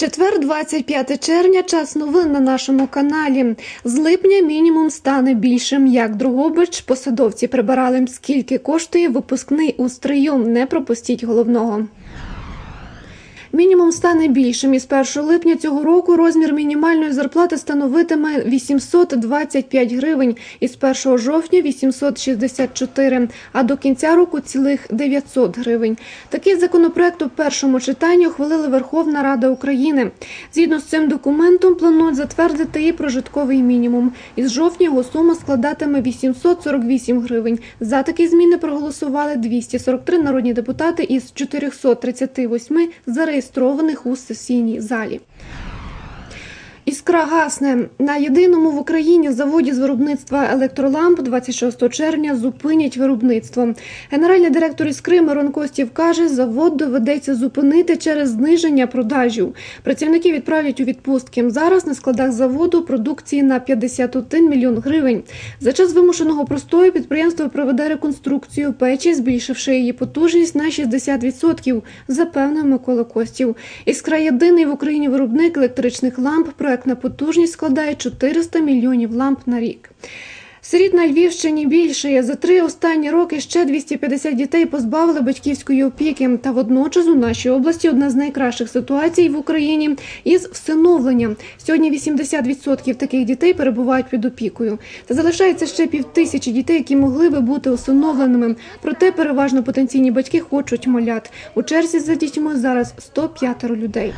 Четвер, 25 червня, час новин на нашому каналі. З липня мінімум стане більшим. Як Другобич, посадовці прибирали, скільки коштує випускний у. Не пропустіть головного. Мінімум стане більшим. Із 1 липня цього року розмір мінімальної зарплати становитиме 825 гривень, із 1 жовтня 864, а до кінця року цілих 900 гривень. Такий законопроект у першому читанні ухвалила Верховна Рада України. Згідно з цим документом планують затвердити і прожитковий мінімум. Із жовтня його сума складатиме 848 гривень. За такі зміни проголосували 243 народні депутати із 438 зареєстрованих у сесійній залі. Іскра гасне на єдиному в Україні заводі з виробництва електроламп 26 червня зупинять виробництво. Генеральний директор іскри Мирон Костів каже, завод доведеться зупинити через зниження продажів. Працівники відправлять у відпустки. Зараз на складах заводу продукції на 51 мільйон гривень. За час вимушеного простою підприємство проведе реконструкцію печі, збільшивши її потужність на 60%, запевнив Микола Костів. Іскра єдиний в Україні виробник електричних ламп. Проектна потужність складає 400 мільйонів ламп на рік. Сиріт на Львівщині більше. За три останні роки ще 250 дітей позбавили батьківської опіки. Та водночас у нашій області одна з найкращих ситуацій в Україні із всиновленням. Сьогодні 80% таких дітей перебувають під опікою. Та залишається ще півтисячі дітей, які могли би бути усиновленими. Проте переважно потенційні батьки хочуть малят. У черзі за дітьми зараз 105 людей.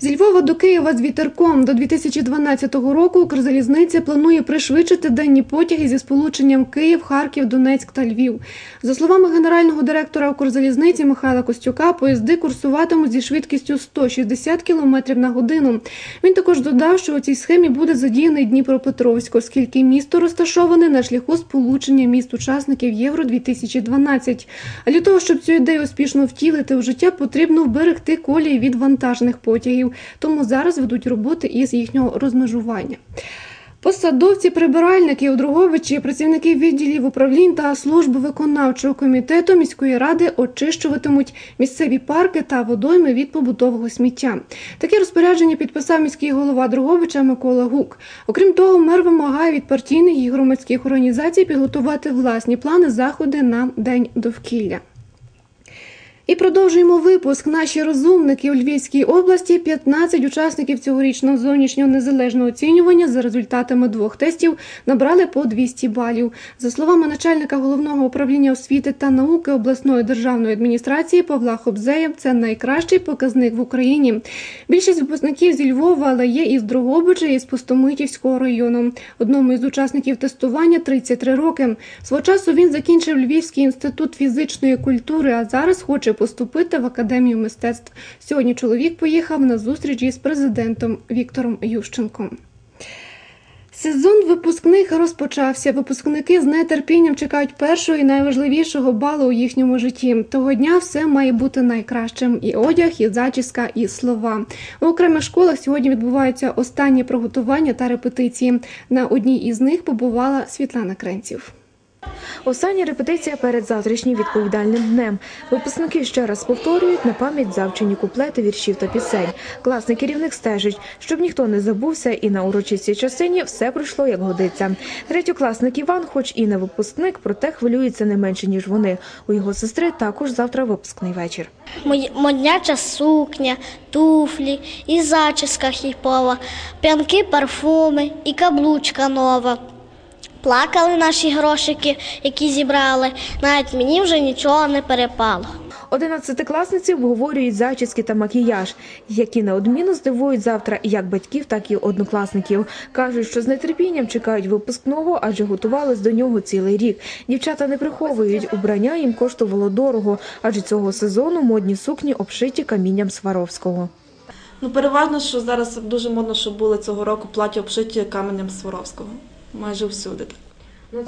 Зі Львова до Києва з вітерком до 2012 року Укрзалізниця планує пришвидшити денні потяги зі сполученням Київ, Харків, Донецьк та Львів. За словами генерального директора Укрзалізниці Михайла Костюка, поїзди курсуватимуть зі швидкістю 160 км на годину. Він також додав, що у цій схемі буде задіяний Дніпропетровськ, оскільки місто розташоване на шляху сполучення міст учасників Євро 2012. А для того, щоб цю ідею успішно втілити в життя, потрібно вберегти колії від вантажних потягів тому зараз ведуть роботи із їхнього розмежування. Посадовці, прибиральники у Друговичі, працівники відділів управлінь та служби виконавчого комітету міської ради очищуватимуть місцеві парки та водойми від побутового сміття. Таке розпорядження підписав міський голова Друговича Микола Гук. Окрім того, мер вимагає від партійних і громадських організацій підготувати власні плани заходи на день довкілля. І продовжуємо випуск. Наші розумники у Львівській області 15 учасників цьогорічного зовнішнього незалежного оцінювання за результатами двох тестів набрали по 200 балів. За словами начальника головного управління освіти та науки обласної державної адміністрації Павла Хобзея, це найкращий показник в Україні. Більшість випускників зі Львова, але є із Дрогобича і з Пустомитівського району. Одному із учасників тестування 33 роки. Свого часу він закінчив Львівський інститут фізичної культури, а зараз хоче поступити в академію мистецтв. Сьогодні чоловік поїхав на зустріч із президентом Віктором Ющенком. Сезон випускних розпочався. Випускники з нетерпінням чекають першого і найважливішого балу у їхньому житті. Того дня все має бути найкращим: і одяг, і зачіска, і слова. У окремих школах сьогодні відбуваються останні приготування та репетиції. На одній із них побувала Світлана Кренців. Остання репетиція перед завтрашнім відповідальним днем. Випускники ще раз повторюють на пам'ять завчені куплети віршів та пісень. Класний керівник стежить, щоб ніхто не забувся, і на урочистій частині все пройшло як годиться. Третьокласник Іван, хоч і не випускник, проте хвилюється не менше ніж вони. У його сестри також завтра випускний вечір. Модняча сукня, туфлі, і зачіска хіпова, п'янки, парфуми, і каблучка нова. Плакали наші грошики, які зібрали. Навіть мені вже нічого не перепало. Одинадцятикласниці обговорюють зачіски та макіяж, які неодмінно здивують завтра як батьків, так і однокласників. Кажуть, що з нетерпінням чекають випускного, адже готувались до нього цілий рік. Дівчата не приховують, убрання їм коштувало дорого, адже цього сезону модні сукні обшиті камінням Сваровського. Ну, переважно, що зараз дуже модно, що були цього року плаття обшиті каменем Сваровського. Майже всюди.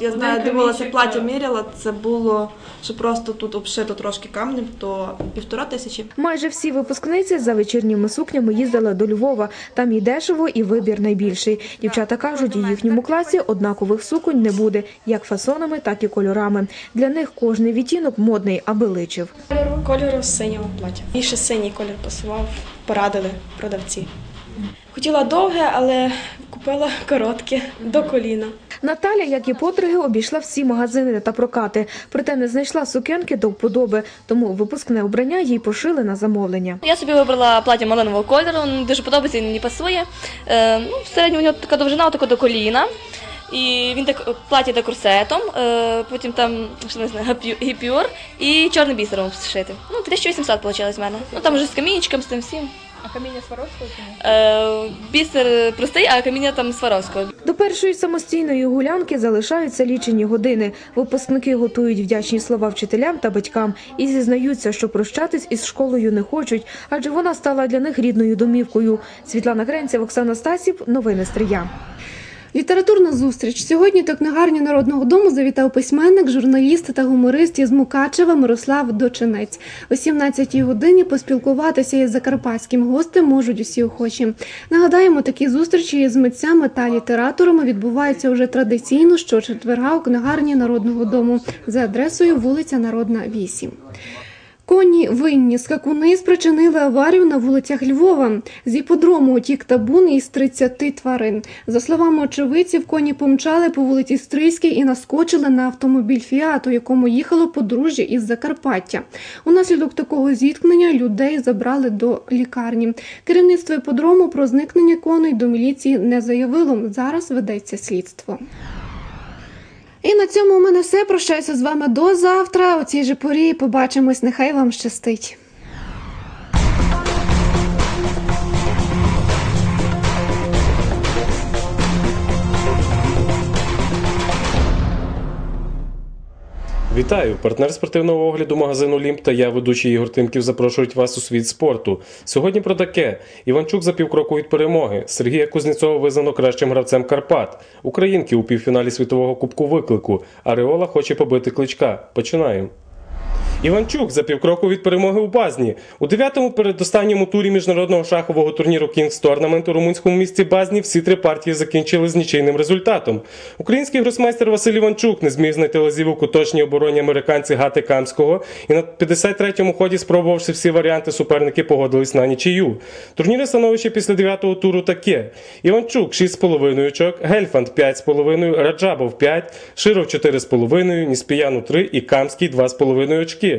Я знаю, дивилася плаття міряла, це було, що просто тут обшито трошки камнем, то півтора тисячі. Майже всі випускниці за вечірніми сукнями їздили до Львова. Там і дешево, і вибір найбільший. Дівчата кажуть, у їхньому класі однакових суконь не буде, як фасонами, так і кольорами. Для них кожний відтінок модний, аби личив. Кольору синього плаття. Більше синій колір пасував. порадили продавці. Хотіла довге, але купила коротке до коліна. Наталя, як і подруги, обійшла всі магазини та прокати, проте не знайшла сукенки до вподоби, тому випускне обрання їй пошили на замовлення. Я собі вибрала плаття малинового кольору, воно дуже подобається, він мені пасує. Е, ну, в середньому у нього така довжина, отако до коліна. І він так плаття до корсетом, е, потім там що не знаю, гіпюр і чорним бісером зшити. Ну, 1800 вийшло з мене. Ну там вже з камінчиком, з тим всім. А каміння Сваровського чи ні? Е, бісер простий, а каміння там Сваровського. До першої самостійної гулянки залишаються лічені години. Випускники готують вдячні слова вчителям та батькам і зізнаються, що прощатись із школою не хочуть, адже вона стала для них рідною домівкою. Світлана Гренців, Оксана Стасів. Новини Стрия. Літературна зустріч сьогодні до книгарні Народного дому завітав письменник, журналіст та гуморист із Мукачева Мирослав Дочинець. О 17-й годині поспілкуватися із закарпатським гостем можуть усі охочі. Нагадаємо, такі зустрічі із митцями та літераторами відбуваються вже традиційно щочетверга у книгарні Народного дому за адресою вулиця Народна 8. Коні винні скакуни спричинили аварію на вулицях Львова. З іподрому утік табун із 30 тварин. За словами очевидців, коні помчали по вулиці Стрийській і наскочили на автомобіль «Фіат», у якому їхало подружжя із Закарпаття. Унаслідок такого зіткнення людей забрали до лікарні. Керівництво іподрому про зникнення коней до міліції не заявило. Зараз ведеться слідство. І на цьому у мене все. Прощаюся з вами до завтра. У цій же порі побачимось. Нехай вам щастить. Вітаю! Партнер спортивного огляду магазину Лімп та я, ведучий Ігор Тимків, запрошують вас у світ спорту. Сьогодні про таке: Іванчук за півкроку від перемоги. Сергія Кузнєцова визнано кращим гравцем Карпат. Українки у півфіналі світового кубку виклику. Ареола хоче побити кличка. Починаємо. Іванчук за півкроку від перемоги у Базні. У дев'ятому передостанньому турі міжнародного шахового турніру Kings Tournament у румунському місті Базні всі три партії закінчили з нічийним результатом. Український гросмейстер Василь Іванчук не зміг знайти лазівок у точній обороні американці Гати Камського і на 53-му ході, спробувавши всі варіанти, суперники погодились на нічию. Турнірне становище після дев'ятого туру таке: Іванчук 6,5 очок, Гельфанд 5,5, Раджабов 5, Широв 4,5, Ніспіяну 3 і Камський 2,5 очки.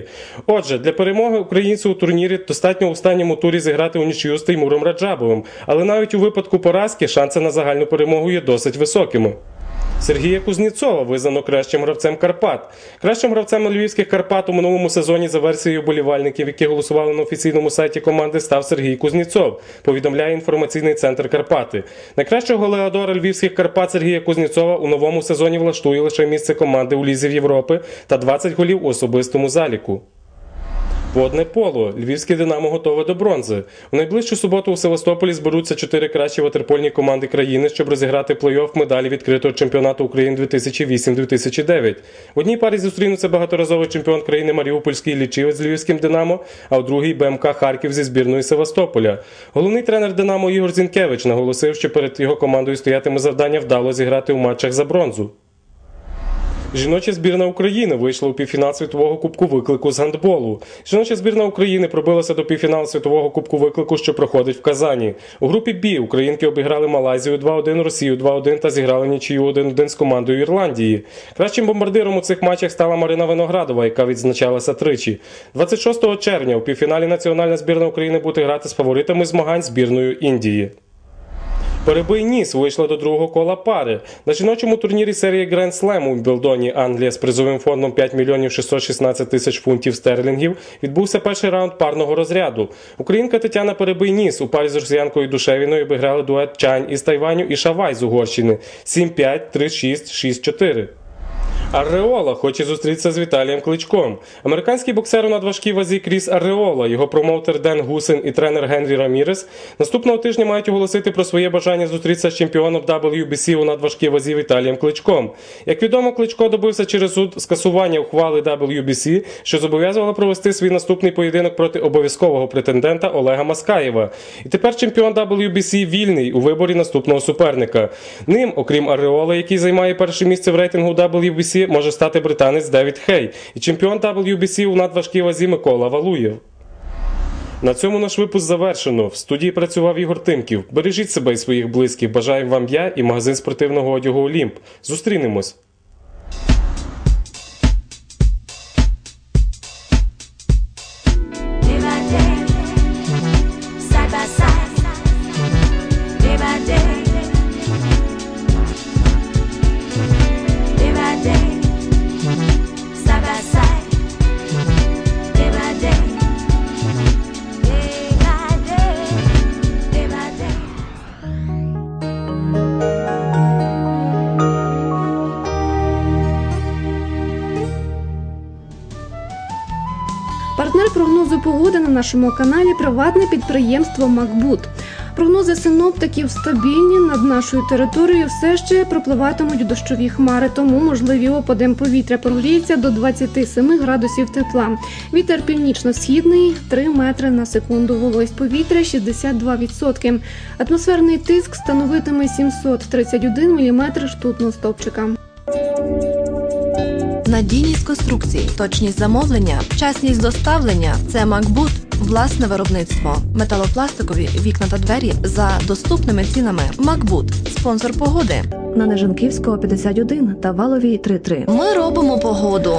Отже, для перемоги українців у турнірі достатньо у останньому турі зіграти у нічию з Теймуром Раджабовим, але навіть у випадку поразки шанси на загальну перемогу є досить високими. Сергія Кузнєцова визнано кращим гравцем Карпат. Кращим гравцем львівських Карпат у минулому сезоні за версією болівальників, які голосували на офіційному сайті команди, став Сергій Кузнєцов. Повідомляє інформаційний центр Карпати. Найкращого голеадора львівських Карпат Сергія Кузнєцова у новому сезоні влаштує лише місце команди у Лізі Європи та 20 голів у особистому заліку. Водне поло. Львівське Динамо готове до бронзи. У найближчу суботу у Севастополі зберуться чотири кращі ватерпольні команди країни, щоб розіграти плей-офф медалі відкритого чемпіонату України 2008-2009. В одній парі зустрінуться багаторазовий чемпіон країни Маріупольський лічівець з Львівським Динамо, а у другій БМК Харків зі збірної Севастополя. Головний тренер Динамо Ігор Зінкевич наголосив, що перед його командою стоятиме завдання вдало зіграти у матчах за бронзу. Жіноча збірна України вийшла у півфінал світового кубку виклику з гандболу. Жіноча збірна України пробилася до півфіналу світового кубку виклику, що проходить в Казані. У групі Бі українки обіграли Малайзію 2-1, Росію 2-1 та зіграли нічию 1-1 з командою Ірландії. Кращим бомбардиром у цих матчах стала Марина Виноградова, яка відзначалася тричі. 26 червня у півфіналі національна збірна України буде грати з фаворитами змагань збірною Індії. Перебий Ніс вийшла до другого кола пари. На жіночому турнірі серії Grand Slam у Білдоні Англія з призовим фондом 5 мільйонів 616 тисяч фунтів стерлінгів відбувся перший раунд парного розряду. Українка Тетяна Перебий Ніс у парі з росіянкою Душевіною обіграли дует Чань із Тайваню і Шавай з Угорщини 7-5, 3-6, 6-4. Арреола хоче зустрітися з Віталієм Кличком. Американський боксер у надважкій вазі Кріс Арреола, його промоутер Ден Гусен і тренер Генрі Рамірес наступного тижня мають оголосити про своє бажання зустрітися з чемпіоном WBC у надважкій вазі Віталієм Кличком. Як відомо, Кличко добився через суд скасування ухвали WBC, що зобов'язувала провести свій наступний поєдинок проти обов'язкового претендента Олега Маскаєва. І тепер чемпіон WBC вільний у виборі наступного суперника. Ним, окрім Арреола, який займає перше місце в рейтингу WBC, може стати британець Девід Хей і чемпіон WBC у надважкій вазі Микола Валуєв. На цьому наш випуск завершено. В студії працював Ігор Тимків. Бережіть себе і своїх близьких. Бажаємо вам я і магазин спортивного одягу Олімп. Зустрінемось. Партнер прогнозу погоди на нашому каналі приватне підприємство Макбут. Прогнози синоптиків стабільні. Над нашою територією все ще пропливатимуть дощові хмари, тому можливі опади повітря прогріється до 27 градусів тепла. Вітер північно-східний 3 метри на секунду. Вологість повітря 62%. Атмосферний тиск становитиме 731 мм ртутного стопчика. Надійність конструкцій, точність замовлення, вчасність доставлення це Макбут, власне виробництво, металопластикові вікна та двері за доступними цінами. Макбут, спонсор погоди. На Нежанківського 51 та Валовій 33. Ми робимо погоду.